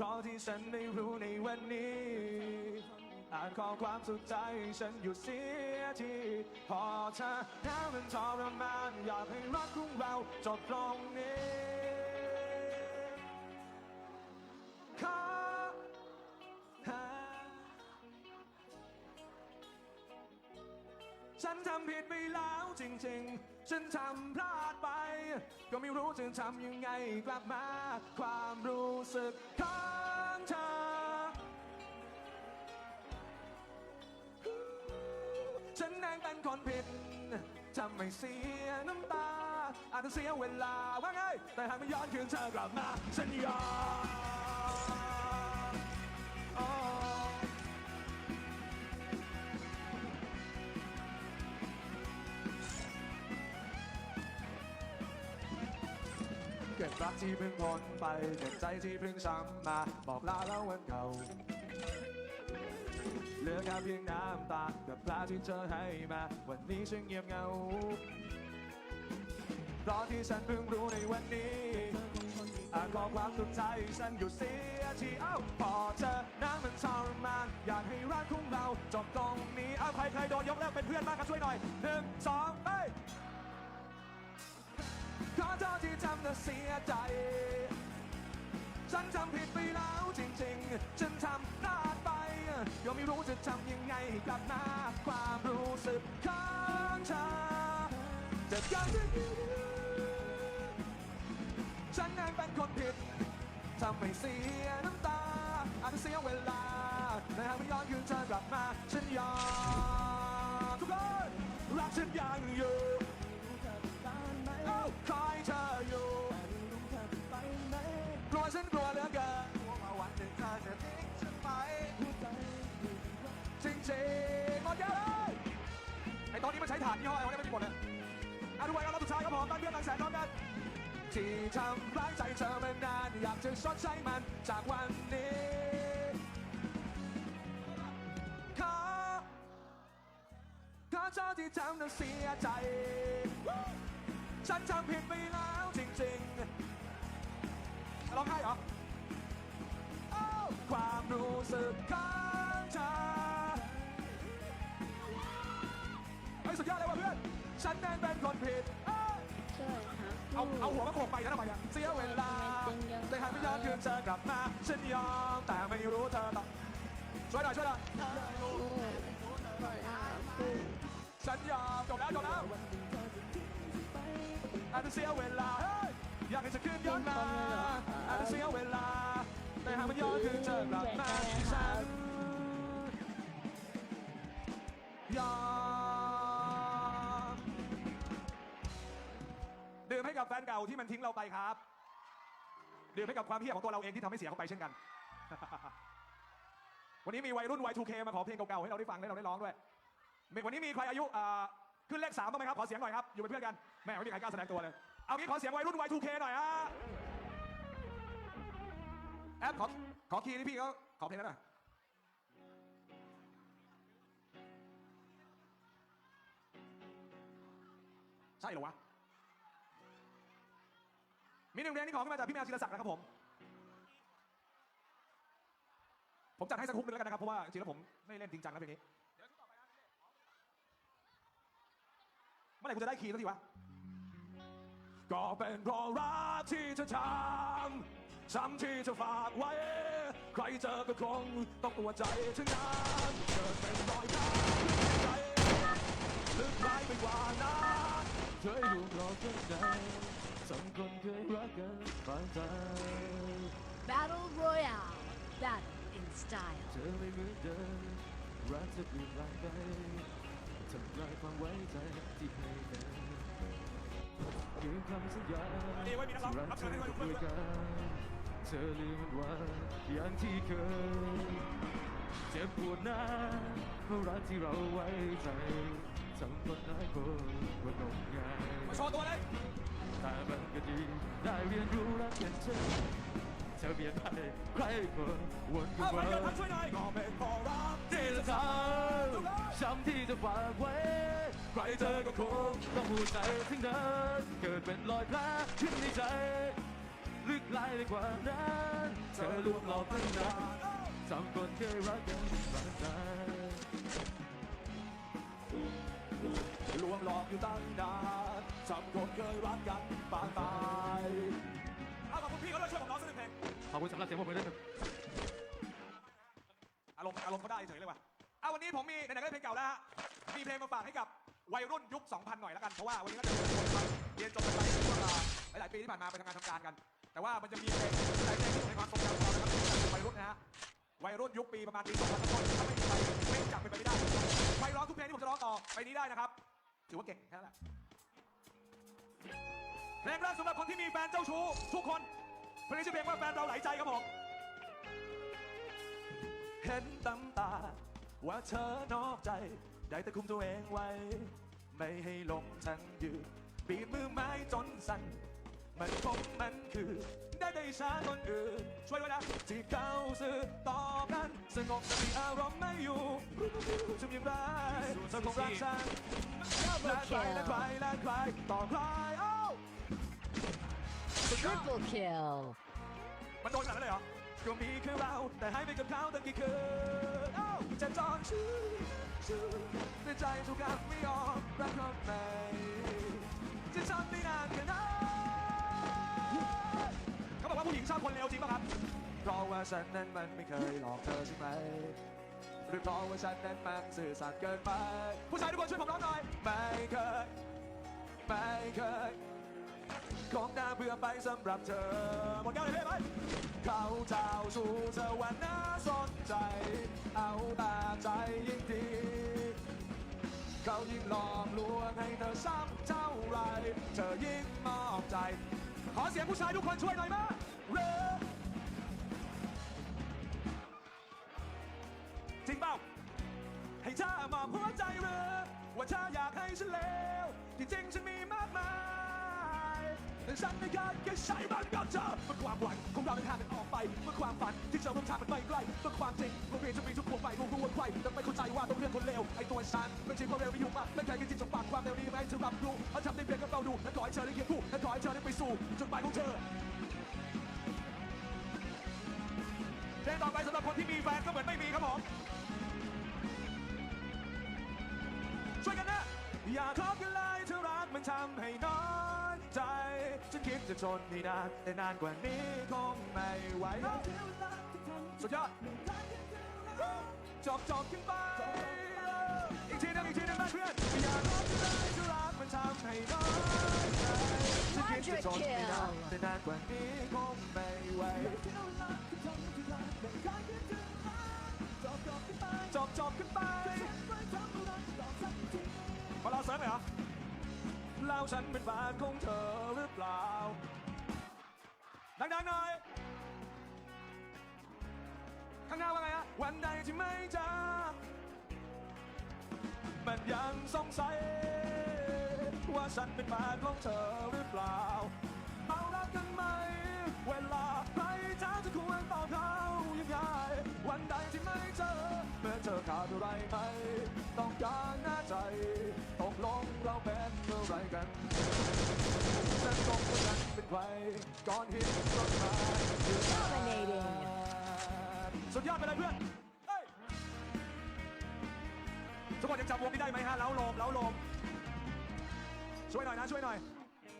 เพราะที่ฉันได้รู้ในวันนี้ อ่านข้อความสุดใจฉันหยุดเสียทีพอเธอแล้วมันทรมานอยากให้รักของเราจบตรงนี้ จริง ๆ ฉันทำพลาดไป ก็ไม่รู้จะทำยังไงกลับมา ความรู้สึกของเธอ ฉันเองเป็นคนผิดทำให้เสียน้ำตา อาจจะเสียเวลาว่าไง แต่หากไม่ย้อนคืนเธอกลับมา ฉันยอม เก็บรักที่เพิ่งพ้นไปเก็บใจที่เพิ่งช้ำมาบอกลาแล้ววันเก่าเหลือแค่เพียงน้ำตากับปลาที่เธอให้มา วันนี้ฉันเงียบเหงาเพราะที่ฉันเพิ่งรู้ในวันนี้อานข้อความสุดท้ายฉันอยู่เสียทีเอ้าพอเจอน้ำมันทรมานอยากให้รักของเราจบตรงนี้เอาใครเคยโดนยกเลิกเป็นเพื่อนบ้ากันช่วยหน่อยหนึ่งสองไป อเสียใจ ฉันทำผิดไปแล้วจริงๆ ฉันทำพลาดไปก็ไม่รู้จะทำยังไงกลับมาความรู้สึกของเธอจะยังฉันเองเป็นคนผิดทำให้เสียน้ำตาอาจจะเสียเวลาแต่หากไม่ย้อนคืนเธอกลับมา ฉันยอมทุกคนรักฉันยังอยู่เอ้ ที่ทำร้ายใจเธอมานาน อยากจะชดใช้มันจากวันนี้ขอขอโทษที่ทำเธอเสียใจ ฉันทำผิดไปแล้วจริงๆร้องไห้เหรออความรู้สึกของเธอเฮ้สุดยอดเลยว่ะเพื่อน ฉันเองเป็นคนผิด เอาเอาหัวมาโขกไปนะทำไมอะเสียเวลาแต่หากไม่ย้อนคืนเธอกลับมาฉันยอมแต่ไม่รู้เธอต้องช่วยหน่อยช่วยหน่อยฉันยอมจบแล้วจบแล้วอาจจะเสียเวลาเฮ้ยอยากให้จะคืนย้อนมาอาจจะเสียเวลาแต่หากมันย้อนคืนเธอกลับมาฉันยอม ดื่มให้กับแฟนเก่าที่มันทิ้งเราไปครับ ดื่มให้กับความเฮี้ยของตัวเราเองที่ทำให้เสียเขาไปเช่นกัน วันนี้มีวัยรุ่น Y2K มาขอเพลงเก่าๆให้เราได้ฟังให้เราได้ร้องด้วยวันนี้มีใครอายุขึ้นเลขสามบ้างไหมครับขอเสียงหน่อยครับอยู่เป็นเพื่อนกันแม่ไม่มีใครกล้าแสดงตัวเลยเอางี้ขอเสียงวัยรุ่น Y2K หน่อยฮะแอปขอขอคีย์นี่พี่เขาขอเพลงนั้นหน่อยใช่เหรอวะ มีหนึ่งเพลงที่ขอขึ้นมาจากพี่แมวศิลศักดิ์นะครับผม ผมจัดให้สักคุกหนึงแล้วกันนะครับ เพราะว่าจริงๆแล้วผมไม่เล่นจริงจังนะเพลงนี้ เมื่อไหร่กูจะได้คีย์สักทีวะ ก็เป็นเพราะรักที่เธอทำซ้ำที่เธอฝากไว้ ใครเจอก็คงต้องตัวใจถึงนั้นเกิดเป็นรอยช้ำในใจลึกไปไปกว่านั้นเคยถูกหลอกกันใจ สองคนเคยรักกันฝันใจ Battle Royale Battle in Style เธอไม่เหมือนเดิมรักจะเปลี่ยนแปลงไปทำลายความไว้ใจที่ให้กันคือคำสัญญานี่ไว้มีนักร้องที่รัรับกเชิเธญอให้ไว้จะเพื่ด้อวนยกันเธอลืมมันว่าอย่างที่เคยเจ็บปวดนะเพราะรักที่เราไว้ใจทำคนหลายคนว่างมงายมาโชว์ตัวเลย แต่มันก็ดีได้เรียนรู้รักกันเธอเธอเปลี่ยนไปใครคนวนกัเอานไปมาเดี๋ยวทักช่วยหน่อย ก็เป็นเพราะรักที่จะทำช้ำที่จะฝากไว้ ใครเธอก็คงต้องหูใจถึงนั้นเกิดเป็นรอยแผลขึ้นในใจ ลึกลายไปกว่านั้นเธอลวงหลอกตั้งนานสองคนเคยรักกันบานใจลวงหลอกอยู่ตั้งนาน สามคนเคยรักกันปานตายเอาขอบคุณพี่เขาด้วยช่วยผมร้องสักหนึ่งเพลงขอบคุณสำหรับเสียงปรบมือด้วยครับอารมณ์อารมณ์เขาได้เฉยเลยว่ะเอาวันนี้ผมมีไหนๆก็เล่นเพลงเก่าแล้วฮะมีเพลงมาฝากให้กับวัยรุ่นยุค 2000 หน่อยแล้วกันเพราะว่าวันนี้ก็จะเป็นคนมาเรียนจบกันไปช่วงเวลาหลายๆปีที่ผ่านมาไปทำงานทำการกัน แต่ว่ามันจะมีเพลงหลายเพลงที่อยู่ในความทรงจำของเรานะครับวัยรุ่นนะฮะวัยรุ่นยุคปีประมาณปี2000ต้นๆถ้าไม่มีใครไม่รู้จักเป็นไปไม่ได้ใครร้องทุกเพลงที่ผมจะร้องต่อไปนี้ได้นะครับถือว่าเก่งแค่นั้นแหละ เพลงแรกสำหรับคนที่มีแฟนเจ้าชู้ทุกคนเพลงนี้ชื่อเพลงว่าแฟนเราไหลใจครับผมเห็นตำตา ว่าเธอนอกใจ ได้แต่คุมตัวเองไว้ ไม่ให้หลงทั้งยืนบีบมือไม้จนสั่น มันคงมันคือได้ได้ชาคนอื่นช่วยด้วยนะที่เขาสื่อต่อกันสงบสติอารมณ์ไม่อยู่ทำอย่างไรเธอคงรักฉันและใครและใครและใครต่อใครเอ้า Triple kill. มันโดนขนาดนั้นเลยเหรอก็มีแค่เราแต่ให้ไปกับเขาตั้งกี่คืนเอ้าจะจอนชื่อชื่อในใจทุกครั้งไม่ยอมรักคนใหม่จะทำาผู้หญิงชอบคนเลวจริงป่ะครับเพราะว่าฉันนั้นมันไม่เคยหลอกเธอใช่ไหมหรือเพราะว่าฉันนั้นมันสื่อสัตย์เกินไปผู้ชายทุกคนช่วยผมร้องหน่อยไม่เคยไม่เคยของน่าเบื่อไปสำหรับเธอหมดแก้วเลยเพ่ไหมเขาเจ้าชู้เธอว่าน่าสนใจ เอาตาใจยิ่งดีเขายิ่งหลอกลวงให้เธอซ้ำเท่าไร เธอยิ่งมอบใจ ขอเสียงผู้ชายทุกคนช่วยหน่อยมาเรจริงเปล่าให้เธอมอบหัวใจเรือว่าเธออยากให้ฉันเลวที่จริงฉันมีมากมายแต่ฉันไม่เคยแค่ใช้มันกับเธอเมื่อความหวังของเราได้ห่างกันออกไป เมื่อความฝันที่เราร่วมทางมันไปไกลเมื่อความจริงโรงเรียนจะมีทุกพวงไปรู้รู้ว่าใครแต่ไม่เข้าใจว่าต้องเลือกคนเลวไอ้ตัวฉันเป็นจริงความเร็วไม่อยู่มากไม่เคยกินจิตจงปากความเร็วนี้ไม่ให้เธอรับรู้เอาทำได้เพียงกับเราดูและขอให้เธอได้เคียงคู่และขอให้เธอได้ไปสู่จุดหมายของเธอ ลงต่อไปสำหรับคนที่มีแฟนก็เหมือนไม่มีครับผม ช่วยกันนะ อย่าคบกันเลยถ้ารักมันทำให้น้อยใจ ฉันคิดจะทนให้นานแต่นานกว่านี้คงไม่ไหวสุดยอดจบจบขึ้นไปอีกทีหนึงอีกทีหนึงนะเพื่อนอย่าคบกันเลยถ้ารักมันทำให้น้อยใจฉันคิดจะทนให้นานแต่นานกว่านี้คงไม่ไหว จบจบขึ้นไปพอเราเสริมไหมเหรอแล้วฉันเป็นแฟนของเธอหรือเปล่า ดังๆหน่อย ข้างหน้าว่าไงฮะวันใดที่ไม่เจอมันยังสงสัย ว่าฉันเป็นแฟนของเธอหรือเปล่า เอารักกันไหม เวลา เธอขาดอะไรไหม ต้องการหน้าใจตกลงเราเป็นอะไรกันฉันตกว่าฉันเป็นใครก่อนเห็นต้นไม้ Dominating สุดยอดไปเลยเพื่อนเฮ้ยทุกคนยังจำวงนี้ได้ไหมฮะเล้าโลมเล้าโลมช่วยหน่อยนะช่วยหน่อย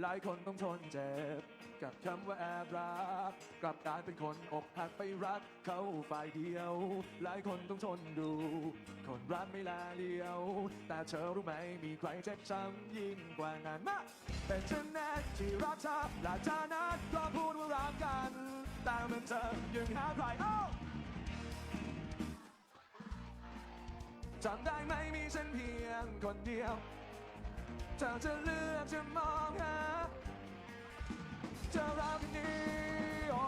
หลายคนต้องทนเจ็บ กับคำว่าแอบรัก กลับกลายเป็นคนอกหักไปรักเขาฝ่ายเดียว หลายคนต้องทนดู คนรักไม่ลาเลียว แต่เธอรู้ไหมมีใครเจ็บช้ำยิ่งกว่านั้นมากเป็นฉันแน่ที่รักเธอและเธอนั้นก็พูดว่ารักกัน แต่เมื่อเธอยังหาใครเอ้าจำได้ไหมมีฉันเพียงคนเดียว เธอจะเลือกจะมองหา จะรักกันดีโอ้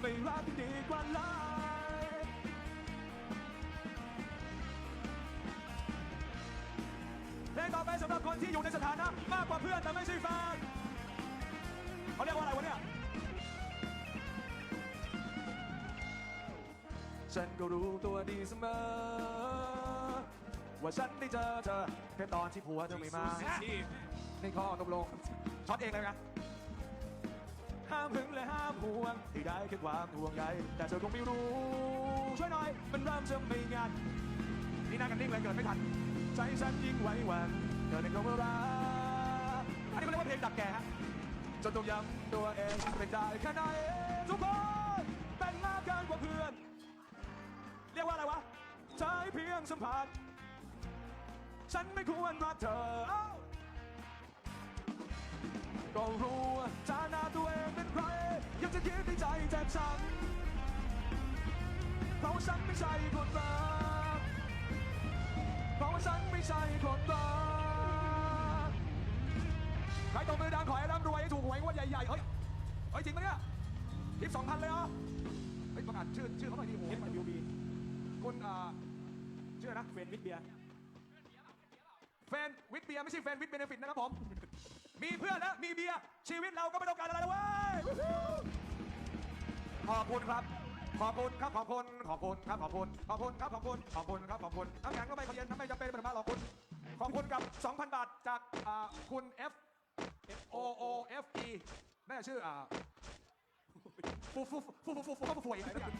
ไม่รักกันดีกว่าเลยเพลงต่อไปสำหรับคนที่อยู่ในสถานะมากกว่าเพื่อนแต่ไม่ใช่แฟนเขาเรียกว่าอะไรวะเนี่ย ฉันก็รู้ตัวดีเสมอ ว่าฉันได้เจอเธอแค่ตอนที่ผัวเธอไม่มาในข้อตกลงช็อตเองเลยนะ ห้ามหึงและห้ามห่วงที่ได้แค่ความห่วงใยแต่เธอคงไม่รู้ ช่วยหน่อยมันเริ่มจะไม่งานนี่นั่งกันนิ่งเลยเกิดไม่ทันใจฉันยิ่งไหวหวั่นเกิดในคว่ารักอันนี้เขาเรียกว่าเพลงดักแก่ฮะจนต้องย้ำตัวเองเป็นได้แค่ไหนทุกคนเป็นมากเกินกว่าเพื่อน เรียกว่าอะไรวะใจเพียงสัมผัสฉันไม่ควรรักเธอก็รู้ว่า ยังจะคิดในใจแทบช้ำเพราะว่าฉันไม่ใช่คนรักเพราะว่าฉันไม่ใช่คนบ้าใครตบมือดังขอให้ร่ำรวยให้ถูกหวยงวดใหญ่ๆเฮ้ยเฮ้ยจริงปะเนี่ยทิปสองพันเลยเหรอเฮ้ยประกาศชื่อชื่อเขาหน่อยดิโอ้โหเอฟยูบีคุณอ่าชื่ออะไรนะเฟนวิทเบียร์แฟนวิทเบียร์ไม่ใช่แฟนวิทเบเนฟิตนะครับผม มีเพื่อนแล้วมีเบียร์ชีวิตเราก็ไม่ต้องการอะไรแล้วเว้ย ขอบคุณครับ ขอบคุณครับขอบคุณขอบคุณครับขอบคุณขอบคุณครับขอบคุณขอบคุณครับขอบคุณน้ำแข็งก็ไม่ขอเย็นน้ำไม่จำเป็นเป็นมาหรอกคุณขอบคุณกับ 2,000 บาทจากอ่าคุณ F F O O F E น่าจะชื่ออ่าฟูฟูฟูฟูฟูฟูฟูฟูฟูอะไรสักอย่าง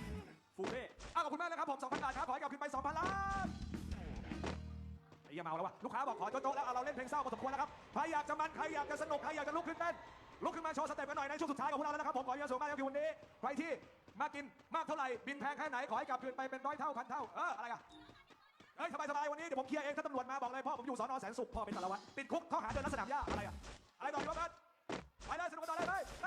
ฟูเฟ่อ้าวขอบคุณมากนะครับผม2,000บาทครับขอให้กลับคืนไป2,000ล้านไอ้เหี้ยเมาแล้ววะลูกค้าบอกขอโจ๊ะๆแล้วเอาเราเล่นเพลงเศร้าพอสมควรแล้วครับใครอยากจะมันใครอยากจะสนุกใครอยากจะลุกขึ้นเต้น ลุกขึ้นมาโชว์สเต็ปกันหน่อยในช่วงสุดท้ายของพวกเราแล้วนะครับผมขอเยอะสูงมากครับคือวันนี้ใครที่มากินมากเท่าไหร่บินแพงแค่ไหนขอให้กลับคืนไปเป็นร้อยเท่าพันเท่าเอออะไรอะเอ้ยสบายสบายวันนี้เดี๋ยวผมเคลียร์เองถ้าตำรวจมาบอกเลยพ่อผมอยู่สอนอแสนสุขพ่อเป็นสารวัตรติดคุกข้อหาเดินลักสนามหญ้าอะไรอะอะไรต่อดีวะเพื่อนไปเลยสนุกกันต่อเลยไปไป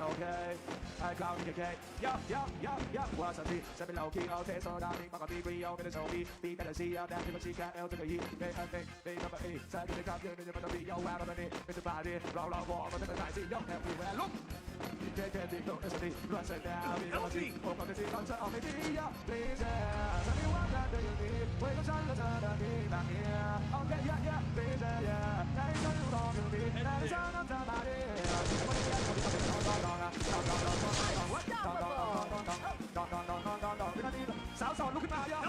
okay. I can't get it. Yup, yup, yup, yup. What's up, see? Seven low key, okay. So I'll be back on the. So I'll be better see. I'll definitely see that L to the E. They have a big number E. So I'll on a body. Blah, blah, blah. But it's a D. Run, sit down. Help me. Open the seat, answer all สาวสอนลุกขึ้นมาเยอะ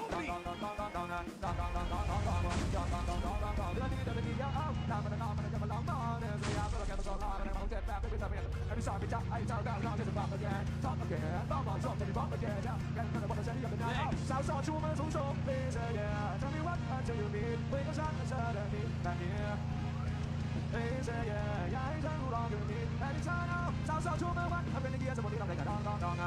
สาวสอนชูมันสูงส่ง Please yeah Tell me what until ไม่ก็ฉันจะได้มีแนี้ 黑色的夜鸦一声不吭地在地上出门玩还被人以为是么叮当叮当当当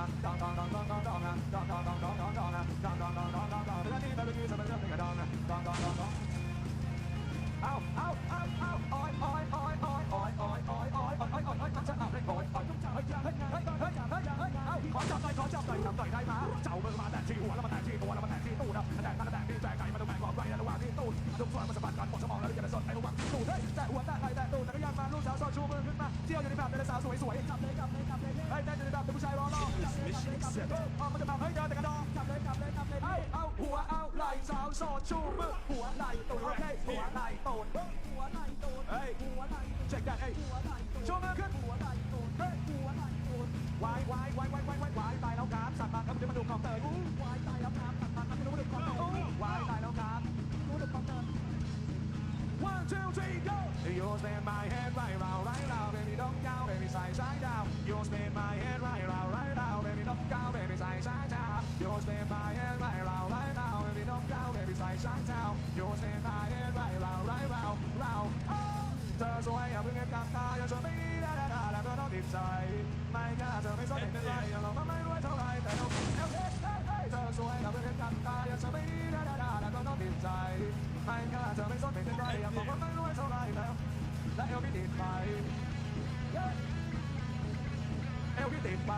ไหล่สาวสอชูมือหัวไหลตูดโอเคหัวไหลตูดหัวไหลตูดเฮ้ยหัวไหลเช็คได้เฮ้ยหัวไหลตูดชูมือขึ้นหัวไหลตูดเฮ้ยหัวไหลตูดวายวายวายวายวายวายวายตายแล้วครับสัตว์มาครับเดี๋ยวมาดูของเตยวายตายแล้วครับสัตว์มาครับเดี๋ยวมาดูของเตยวายตายแล้วครับดูดูของเตย One, two, three, go! You spin my head right round, right round, baby, don't down, baby, side, side down. You spin my head down, baby, side, side down. You spin my head right round, right round, round. เธอสวยอย่าเพิ่งเห็นกับตาอย่าชวนไม่ดีดาดาดาแล้วก็ต้องติดใจไม่กล้าเธอไม่สนเป็นไรอย่าลองมาไม่รวยเท่าไรแต่ต้องเฮ้เฮ้เฮ้เธอสวยอย่าเพิ่งเห็นกับตาอย่าชวนไม่ดีดาดาดาแล้วก็ต้องติดใจไม่กล้าเธอไม่สนเป็นไรอย่าบอกว่าไม่รวยเท่าไรแล้วและเอวพี่ติดไปเอวพี่ติดไป